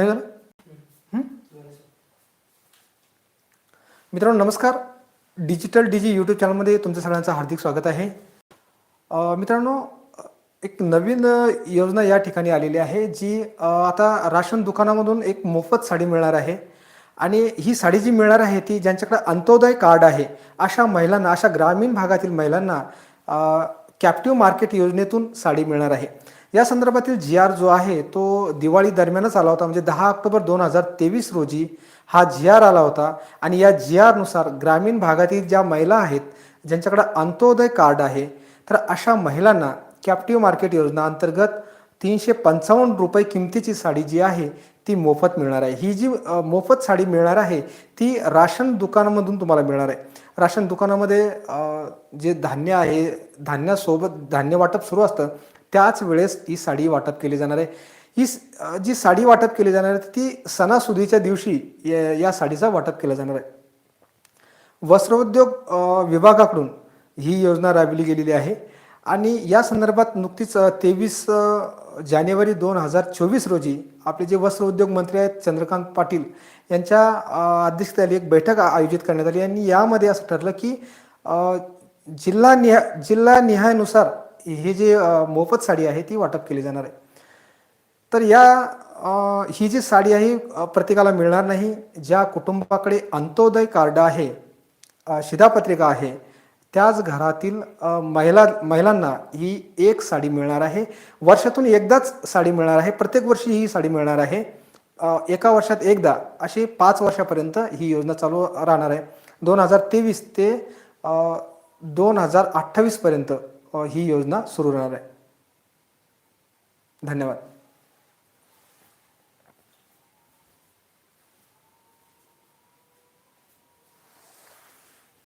नाही झालं मित्रांनो नमस्कार. डिजिटल डीजी यूट्यूब चॅनलमध्ये तुमचं सगळ्यांचं हार्दिक स्वागत आहे. मित्रांनो एक नवीन योजना या ठिकाणी आलेली आहे जी आता राशन दुकानामधून एक मोफत साडी मिळणार आहे. आणि ही साडी जी मिळणार आहे ती ज्यांच्याकडे अंत्योदय कार्ड आहे अशा महिलांना अशा ग्रामीण भागातील महिलांना कॅप्टिव्ह मार्केट योजनेतून साडी मिळणार आहे. या संदर्भातील जी आर जो आहे तो दिवाळी दरम्यानच आला होता. म्हणजे दहा ऑक्टोबर दोन हजार तेवीस रोजी हा जी आर आला होता. आणि या जी आरनुसार ग्रामीण भागातील ज्या महिला आहेत ज्यांच्याकडे अंत्योदय कार्ड आहे तर अशा महिलांना कॅप्टिव्ह मार्केट योजना अंतर्गत तीनशे पंचावन्न रुपये किमतीची साडी जी आहे ती मोफत मिळणार आहे. ही जी मोफत साडी मिळणार आहे ती राशन दुकानामधून तुम्हाला मिळणार आहे. राशन दुकानामध्ये जे धान्य आहे धान्यासोबत धान्य वाटप सुरू असतं त्याच वेळेस ही साडी वाटप केली जाणार आहे. ही जी साडी वाटप केली जाणार आहे ती सणासुदीच्या दिवशी या या साडीचा वाटप केला जाणार आहे. वस्त्रोद्योग विभागाकडून ही योजना राबविली गेलेली आहे. आणि या संदर्भात नुकतीच तेवीस जानेवारी दोन हजार चोवीस रोजी आपले जे वस्त्रोद्योग मंत्री आहेत चंद्रकांत पाटील यांच्या अध्यक्षतेखाली एक बैठक आयोजित करण्यात आली. आणि यामध्ये असं ठरलं की जिल्हा निहा जिल्हा निहायनुसार ही जी मोफत साडी आहे ती वाटप केली जाणार आहे. तर या ही जी साडी आहे प्रत्येकाला मिळणार नाही. ज्या कुटुंबाकडे अंत्योदय कार्ड आहे शिधापत्रिका आहे त्याच घरातील महिला महिलांना ही एक साडी मिळणार आहे. वर्षातून एकदाच साडी मिळणार आहे. प्रत्येक वर्षी ही साडी मिळणार आहे. एका वर्षात एकदा अशी पाच वर्षापर्यंत ही योजना चालू राहणार आहे. दोन हजार तेवीस ते दोन हजार अठ्ठावीसपर्यंत ही योजना सुरू राहणार आहे. धन्यवाद.